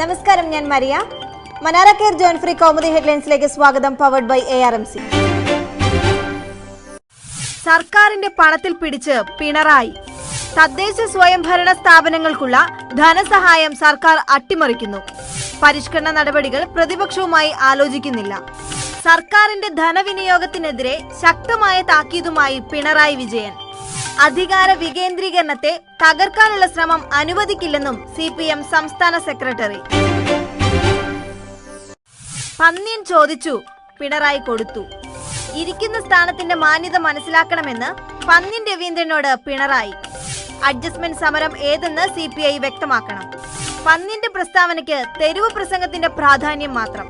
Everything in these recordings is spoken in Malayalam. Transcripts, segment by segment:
നമസ്കാരം ഞാൻ മരിയ. മനാര കെയർ ജോൺ ഫ്രീ കോമഡി ഹെഡ്ലൈൻസിലേക്ക് സ്വാഗതം powered by A R M C സർക്കാരിന്റെ പണത്തിൽ പിടിച്ച് പിണറായി. തദ്ദേശ സ്വയംഭരണ സ്ഥാപനങ്ങൾക്കുള്ള ധനസഹായം സർക്കാർ അട്ടിമറിക്കുന്നു. പരിഷ്കരണ നടപടികൾ പ്രതിപക്ഷവുമായി ആലോചിക്കുന്നില്ല. സർക്കാരിന്റെ ധനവിനിയോഗത്തിനെതിരെ ശക്തമായ താക്കീതുമായി പിണറായി വിജയൻ. അധികാര വികേന്ദ്രീകരണത്തെ തകർക്കാനുള്ള ശ്രമം അനുവദിക്കില്ലെന്നും സി പി എം സംസ്ഥാന സെക്രട്ടറി. പന്നിയൻ ചോദിച്ചു പിണറായി കൊടുത്തു. ഇരിക്കുന്ന സ്ഥാനത്തിന്റെ മാന്യത മനസ്സിലാക്കണമെന്ന് പന്നിൻ രവീന്ദ്രനോട് പിണറായി. അഡ്ജസ്റ്റ്മെന്റ് സമരം ഏതെന്ന് സി പി ഐ വ്യക്തമാക്കണം. പന്നിന്റെ പ്രസ്താവനയ്ക്ക് തെരുവ് പ്രസംഗത്തിന്റെ പ്രാധാന്യം മാത്രം.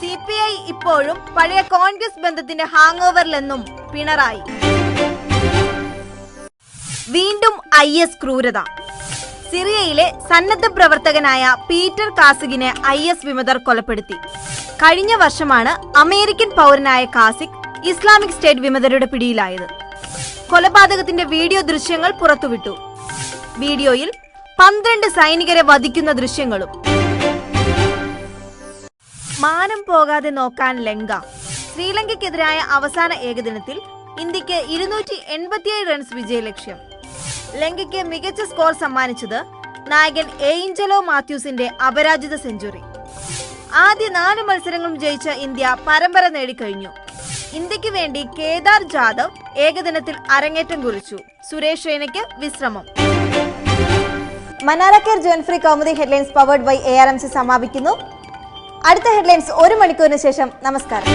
സി പി ഐ ഇപ്പോഴും പഴയ കോൺഗ്രസ് ബന്ധത്തിന്റെ ഹാങ് ഓവറിലെന്നും പിണറായി. വീണ്ടും ഐ എസ് ക്രൂരത. സിറിയയിലെ സന്നദ്ധ പ്രവർത്തകനായ പീറ്റർ കാസിഗിനെ ഐ എസ് വിമതർ കൊലപ്പെടുത്തി. കഴിഞ്ഞ വർഷമാണ് അമേരിക്കൻ പൗരനായ കാസിക് ഇസ്ലാമിക് സ്റ്റേറ്റ് വിമതരുടെ പിടിയിലായത്. കൊലപാതകത്തിന്റെ വീഡിയോ ദൃശ്യങ്ങൾ പുറത്തുവിട്ടു. വീഡിയോയിൽ പന്ത്രണ്ട് സൈനികരെ വധിക്കുന്ന ദൃശ്യങ്ങളും. മാനം പോകാതെ നോക്കാൻ ലങ്ക. ശ്രീലങ്കയ്ക്കെതിരായ അവസാന ഏകദിനത്തിൽ ഇന്ത്യയ്ക്ക് ഇരുന്നൂറ്റി എൺപത്തിയേഴ് റൺസ് വിജയലക്ഷ്യം. ലങ്കയ്ക്ക് മികച്ച സ്കോർ സമ്മാനിച്ചത് നായകൻ ഏഞ്ചലോ മാത്യൂസിന്റെ അപരാജിത സെഞ്ചുറി. ആദ്യ നാല് മത്സരങ്ങളും ജയിച്ച ഇന്ത്യ പരമ്പര നേടിക്കഴിഞ്ഞു. ഇന്ത്യയ്ക്ക് വേണ്ടി കേദാർ ജാദവ് ഏകദിനത്തിൽ അരങ്ങേറ്റം കുറിച്ചു. സുരേഷ് റെയ്നയ്ക്ക് വിശ്രമം. മനാര care John free Kaumudi headlines powered by A R M C സമാപിക്കുന്നു. അടുത്ത ഹെഡ്ലൈൻസ് ഒരു മണിക്കൂറിന് ശേഷം. നമസ്കാരം.